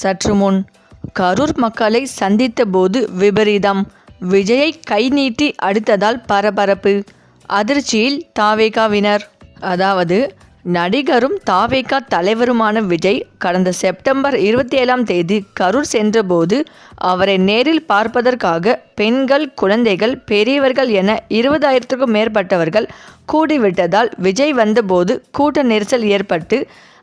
சற்று முன் கரூர் மக்களை சந்தித்த போது விபரீதம். விஜயை கை நீட்டி அடுத்ததால் பரபரப்பு. அதிர்ச்சியில் தாவேகாவினர். அதாவது நடிகரும் தாவேகா தலைவருமான விஜய் கடந்த செப்டம்பர் இருபத்தி ஏழாம் தேதி கரூர் சென்றபோது அவரை நேரில் பார்ப்பதற்காக பெண்கள் குழந்தைகள் பெரியவர்கள் என இருபதாயிரத்துக்கும் மேற்பட்டவர்கள் கூடிவிட்டதால் விஜய் வந்தபோது கூட்ட நெரிசல் ஏற்பட்டு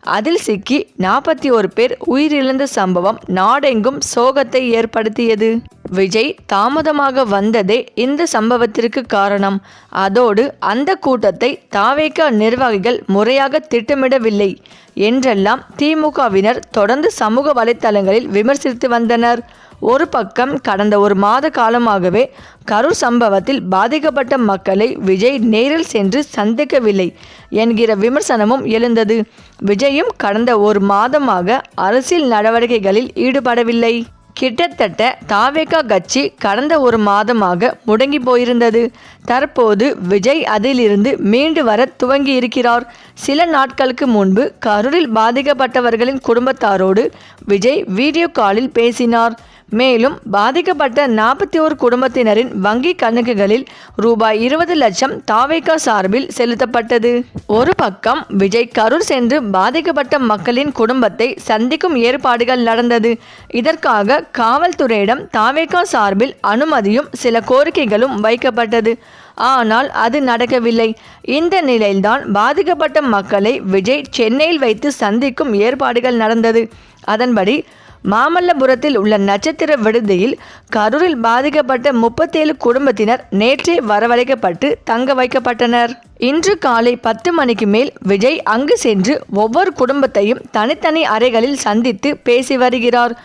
அதில் சிக்கி நாற்பத்தி ஒரு பேர் உயிரிழந்த சம்பவம் நாடெங்கும் சோகத்தை ஏற்படுத்தியது. விஜய் தாமதமாக வந்ததே இந்த சம்பவத்திற்கு காரணம். அதோடு அந்த கூட்டத்தை தாவேக நிர்வாகிகள் முறையாக திட்டமிடவில்லை என்றெல்லாம் திமுகவினர் தொடர்ந்து சமூக வலைத்தளங்களில் விமர்சித்து வந்தனர். ஒரு பக்கம் கடந்த ஒரு மாத காலமாகவே கரூர் சம்பவத்தில் பாதிக்கப்பட்ட மக்களை விஜய் நேரில் சென்று சந்திக்கவில்லை என்கிற விமர்சனமும் எழுந்தது. விஜயும் கடந்த ஒரு மாதமாக அரசியல் நடவடிக்கைகளில் ஈடுபடவில்லை. கிட்டத்தட்ட தாவேகா கட்சி கடந்த ஒரு மாதமாக முடங்கி போயிருந்தது. தற்போது விஜய் அதிலிருந்து மீண்டு வர துவங்கி இருக்கிறார். சில நாட்களுக்கு முன்பு கரூரில் பாதிக்கப்பட்டவர்களின் குடும்பத்தாரோடு விஜய் வீடியோ காலில் பேசினார். மேலும் பாதிக்கப்பட்ட நாற்பத்தி ஓரு குடும்பத்தினரின் வங்கி கணக்குகளில் ரூபாய் இருபது லட்சம் தாவேகா சார்பில் செலுத்தப்பட்டது. ஒரு பக்கம் விஜய் கரூர் சென்று பாதிக்கப்பட்ட மக்களின் குடும்பத்தை சந்திக்கும் ஏற்பாடுகள் நடந்தது. இதற்காக காவல்துறையிடம் தாவேகா சார்பில் அனுமதியும் சில கோரிக்கைகளும் வைக்கப்பட்டது. ஆனால் அது நடக்கவில்லை. இந்த நிலையில்தான் பாதிக்கப்பட்ட மக்களை விஜய் சென்னையில் வைத்து சந்திக்கும் ஏற்பாடுகள் நடந்தது. அதன்படி மாமல்லபுரத்தில் உள்ள நட்சத்திர விடுதியில் கரூரில் பாதிக்கப்பட்ட முப்பத்தேழு குடும்பத்தினர் நேற்றே வரவழைக்கப்பட்டு தங்க வைக்கப்பட்டனர். இன்று காலை பத்து மணிக்கு மேல் விஜய் அங்கு சென்று ஒவ்வொரு குடும்பத்தையும் தனித்தனி அறைகளில் சந்தித்து பேசி வருகிறார்.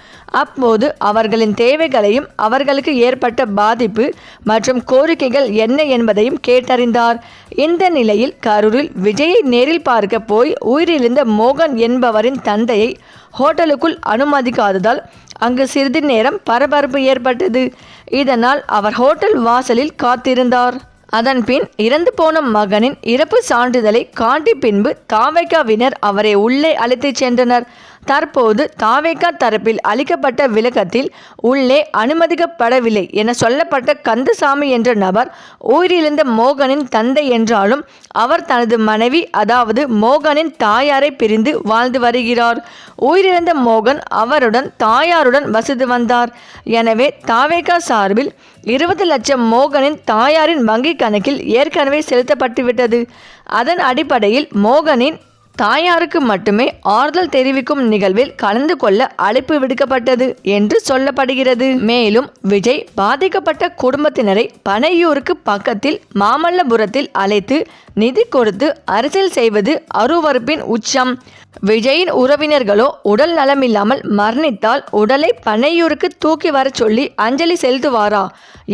அப்போது அவர்களின் தேவைகளையும் அவர்களுக்கு ஏற்பட்ட பாதிப்பு மற்றும் கோரிக்கைகள் என்ன என்பதையும் கேட்டறிந்தார். இந்த நிலையில் கரூரில் விஜயை நேரில் பார்க்க போய் உயிரிழந்த மோகன் என்பவரின் தந்தையை ஹோட்டலுக்குள் அனுமதிக்காததால் அங்கு சிறிது நேரம் பரபரப்பு ஏற்பட்டது. இதனால் அவர் ஹோட்டல் வாசலில் காத்திருந்தார். அதன்பின் இறந்து போன மகனின் இறப்பு சான்றிதழை காட்டி பின்பு தாவைக்காவினர் அவரை உள்ளே அழைத்துச் சென்றனர். தற்போது தாவேகா தரப்பில் அளிக்கப்பட்ட விளக்கத்தில் உள்ளே அனுமதிக்கப்படவில்லை என சொல்லப்பட்ட கந்தசாமி என்ற நபர் உயிரிழந்த மோகனின் தந்தை என்றாலும் அவர் தனது மனைவி அதாவது மோகனின் தாயாரை பிரிந்து வாழ்ந்து வருகிறார். உயிரிழந்த மோகன் அவருடன் தாயாருடன் வசித்து வந்தார். எனவே தாவேகா சார்பில் இருபது லட்சம் மோகனின் தாயாரின் வங்கிக் கணக்கில் ஏற்கனவே செலுத்தப்பட்டுவிட்டது. அதன் அடிப்படையில் மோகனின் தாயாருக்கு மட்டுமே ஆறுதல் தெரிவிக்கும் நிகழ்வில் கலந்து கொள்ள அழைப்பு விடுக்கப்பட்டது என்று சொல்லப்படுகிறது. மேலும் விஜய் பாதிக்கப்பட்ட குடும்பத்தினரை பனையூருக்கு பக்கத்தில் மாமல்லபுரத்தில் அழைத்து நிதி கொடுத்து அரசியல் செய்வது அருவறுப்பின் உச்சம். விஜயின் உறவினர்களோ உடல் நலமில்லாமல் மரணித்தால் உடலை பனையூருக்கு தூக்கி வரச் சொல்லி அஞ்சலி செலுத்துவாரா?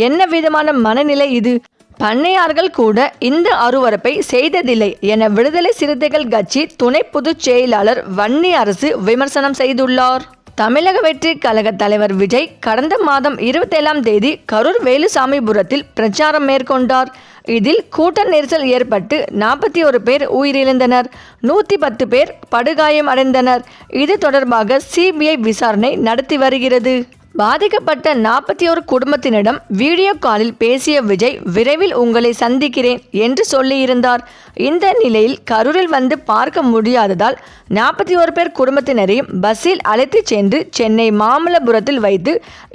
என்ன விதமான மனநிலை இது? பண்ணையார்கள் கூட இந்த அருவறுப்பை செய்ததில்லை என விடுதலை சிறுத்தைகள் கட்சி துணை பொதுச் செயலாளர் வன்னி அரசு விமர்சனம் செய்துள்ளார். தமிழக வெற்றி கழக தலைவர் விஜய் கடந்த மாதம் இருபத்தேழாம் தேதி கரூர் வேலுசாமிபுரத்தில் பிரச்சாரம் மேற்கொண்டார். இதில் கூட்ட நெரிசல் ஏற்பட்டு நாற்பத்தி ஒரு பேர் உயிரிழந்தனர். நூற்றி பத்து பேர் படுகாயம் அடைந்தனர் இது தொடர்பாக சிபிஐ விசாரணை நடத்தி வருகிறது. பாதிக்கப்பட்ட நாற்பத்தி ஒரு குடும்பத்தினிடம் வீடியோ காலில் பேசிய விஜய் விரைவில் உங்களை சந்திக்கிறேன் என்று சொல்லியிருந்தார். இந்த நிலையில் கரூரில் வந்து பார்க்க முடியாததால் நாற்பத்தி ஒரு பேர் குடும்பத்தினரையும் பஸ்ஸில் அழைத்துச் சென்று சென்னை மாமல்லபுரத்தில் வைத்து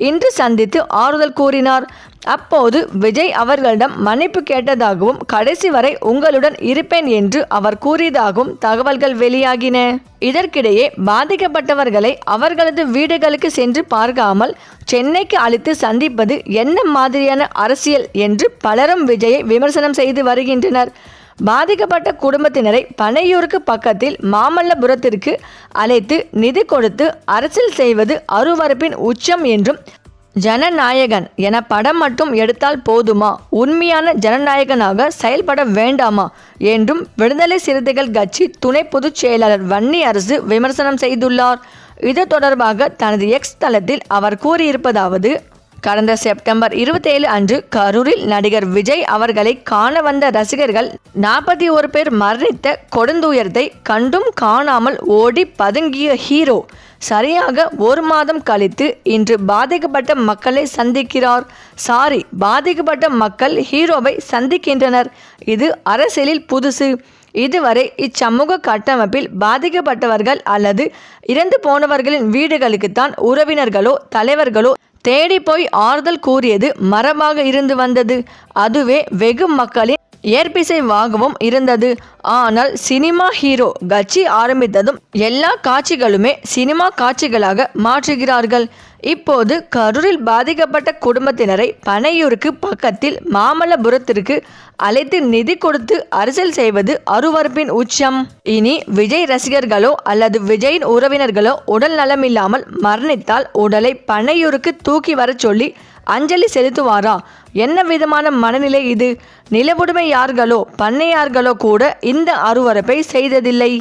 இன்று சந்தித்து ஆறுதல் கூறினார். அப்போது விஜய் அவர்களிடம் மன்னிப்பு கேட்டதாகவும் கடைசி வரை உங்களுடன் இருப்பேன் என்று அவர் கூறியதாகவும் தகவல்கள் வெளியாகின. இதற்கிடையே பாதிக்கப்பட்டவர்களை அவர்களது வீடுகளுக்கு சென்று பார்க்காமல் சென்னைக்கு அழைத்து சந்திப்பது என்ன மாதிரியான அரசியல் என்று பலரும் விஜயை விமர்சனம் செய்து வருகின்றனர். பாதிக்கப்பட்ட குடும்பத்தினரை பனையூருக்கு பக்கத்தில் மாமல்லபுரத்திற்கு அழைத்து நிதி கொடுத்து அரசியல் செய்வது அருவறுப்பின் உச்சம் என்றும் ஜனநாயகன் என படம் மட்டும் எடுத்தால் போதுமா? உண்மையான ஜனநாயகனாக செயல்பட வேண்டாமா? என்றும் விடுதலை சிறுத்தைகள் கட்சி துணை பொதுச் செயலாளர் வன்னி அரசு விமர்சனம் செய்துள்ளார். இது தொடர்பாக தனது எக்ஸ் தளத்தில் அவர் கூறியிருப்பதாவது கடந்த செப்டம்பர் இருபத்தேழு அன்று கரூரில் நடிகர் விஜய் அவர்களை காண வந்த ரசிகர்கள் நாற்பத்தி ஒரு பேர் மரணித்த கொடுந்துயரத்தை கண்டும் காணாமல் ஓடி பதுங்கிய ஹீரோ. சரியாக ஒரு மாதம் கழித்து இன்று பாதிக்கப்பட்ட மக்களை சந்திக்கிறார். சாரி பாதிக்கப்பட்ட மக்கள் ஹீரோவை சந்திக்கின்றனர். இது அரசியலில் புதுசு. இதுவரை இச்சமூக கட்டமைப்பில் பாதிக்கப்பட்டவர்கள் அல்லது இறந்து போனவர்களின் வீடுகளுக்குத்தான் உறவினர்களோ தலைவர்களோ தேடி போய் ஆறுதல் கூறியது மரபாக இருந்து வந்தது. அதுவே வெகு மக்களின் ஏற்பிசைவாகவும் இருந்தது. ஆனால் சினிமா ஹீரோ கட்சி ஆரம்பித்ததும் எல்லா காட்சிகளுமே சினிமா காட்சிகளாக மாற்றுகிறார்கள். இப்போது கரூரில் பாதிக்கப்பட்ட குடும்பத்தினரை பனையூருக்கு பக்கத்தில் மாமல்லபுரத்திற்கு அழைத்து நிதி கொடுத்து அரசியல் செய்வது அருவறுப்பின் உச்சம். இனி விஜய் ரசிகர்களோ அல்லது விஜயின் உறவினர்களோ உடல் நலமில்லாமல் மரணித்தால் உடலை பனையூருக்கு தூக்கி வரச் சொல்லி அஞ்சலி செலுத்துவாரா? என்ன விதமான மனநிலை இது? நிலவுடைமையார்களோ பண்ணையார்களோ கூட இந்த அருவறுப்பை செய்ததில்லை.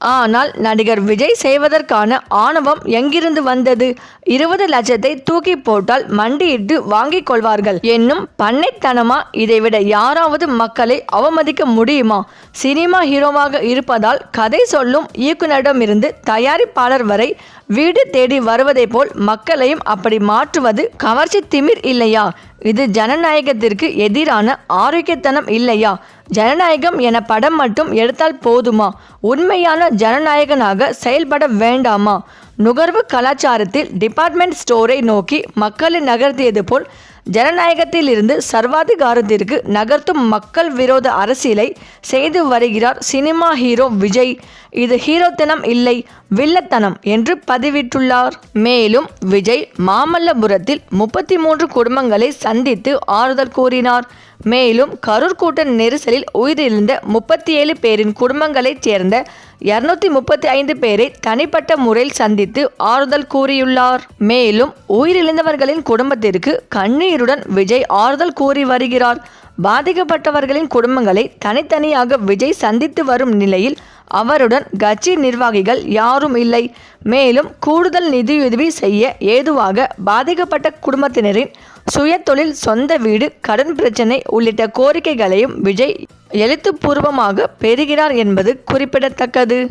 ஆனால் நடிகர் விஜய் செய்வதற்கான ஆணவம் எங்கிருந்து வந்தது? இருபது லட்சத்தை தூக்கி போட்டால் மண்டியிட்டு வாங்கிக் கொள்வார்கள். என்னும் பண்ணைத்தனமா? இதைவிட யாராவது மக்களை அவமதிக்க முடியுமா? சினிமா ஹீரோவாக இருப்பதால் கதை சொல்லும் இயக்குனரிடமிருந்து தயாரிப்பாளர் வரை வீடு தேடி வருவதை போல் மக்களையும் அப்படி மாற்றுவது கவர்ச்சி திமிர் இல்லையா? இது ஜனநாயகத்திற்கு எதிரான ஆரோக்கியத்தனம் இல்லையா? ஜனநாயகம் என படம் மட்டும் எடுத்தால் போதுமா? உண்மையான ஜனநாயகனாக செயல்பட வேண்டாமா? நுகர்வு கலாச்சாரத்தில் டிபார்ட்மெண்ட் ஸ்டோரை நோக்கி மக்களை நகர்த்தியது போல் ஜனநாயகத்திலிருந்து சர்வாதிகாரத்திற்கு நகர்த்தும் மக்கள் விரோத அரசியலை செய்து வருகிறார் சினிமா ஹீரோ விஜய். இது ஹீரோத்தனம் இல்லை வில்லத்தனம் என்று பதிவிட்டுள்ளார். மேலும் விஜய் மாமல்லபுரத்தில் முப்பத்தி மூன்று குடும்பங்களை சந்தித்து ஆறுதல் கூறினார். மேலும் கரூர் கூட்ட நெரிசலில் உயிரிழந்த முப்பத்தி ஏழு பேரின் குடும்பங்களைச் சேர்ந்த இருநூத்தி முப்பத்தி ஐந்து பேரை தனிப்பட்ட முறையில் சந்தித்து ஆறுதல் கூறியுள்ளார். மேலும் உயிரிழந்தவர்களின் குடும்பத்திற்கு கண்ணீருடன் விஜய் ஆறுதல் கூறி வருகிறார். பாதிக்கப்பட்டவர்களின் குடும்பங்களை தனித்தனியாக விஜய் சந்தித்து வரும் நிலையில் அவருடன் கட்சி நிர்வாகிகள் யாரும் இல்லை. மேலும் கூடுதல் நிதியுதவி செய்ய ஏதுவாக பாதிக்கப்பட்ட குடும்பத்தினரின் சுயதொழில் சொந்த வீடு கடன் பிரச்சினை உள்ளிட்ட கோரிக்கைகளையும் விஜய் எழுத்துப்பூர்வமாக பெறுகிறார் என்பது குறிப்பிடத்தக்கது.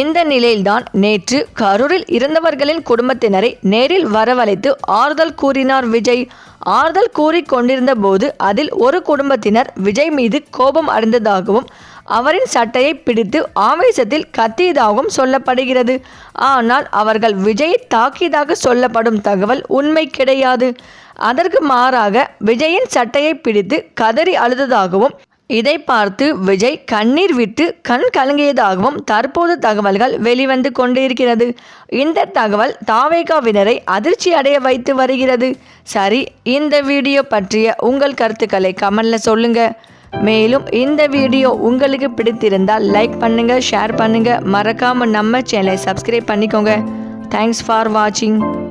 இந்த நிலையில்தான் நேற்று கரூரில் இருந்தவர்களின் குடும்பத்தினரை நேரில் வரவழைத்து ஆறுதல் கூறினார் விஜய். ஆறுதல் கூறி கொண்டிருந்த போது அதில் ஒரு குடும்பத்தினர் விஜய் மீது கோபம் அடைந்ததாகவும் அவரின் சட்டையை பிடித்து ஆவேசத்தில் கத்தியதாகவும் சொல்லப்படுகிறது. ஆனால் அவர்கள் விஜயை தாக்கியதாக சொல்லப்படும் தகவல் உண்மை கிடையாது. அதற்கு மாறாக விஜயின் சட்டையை பிடித்து கதறி அழுததாகவும் இதை பார்த்து விஜய் கண்ணீர் விட்டு கண் கலங்கியதாகவும் தற்போது தகவல்கள் வெளிவந்து கொண்டிருக்கிறது. இந்த தகவல் தாவேகாவினரை அதிர்ச்சி அடைய வைத்து வருகிறது. சரி இந்த வீடியோ பற்றிய உங்கள் கருத்துக்களை கமெண்ட்ல சொல்லுங்கள் மேலும் இந்த வீடியோ உங்களுக்கு பிடித்திருந்தால் லைக் பண்ணுங்க ஷேர் பண்ணுங்க. மறக்காம நம்ம சேனலை சப்ஸ்கிரைப் பண்ணிக்கோங்க. தேங்க்ஸ் ஃபார் வாட்சிங்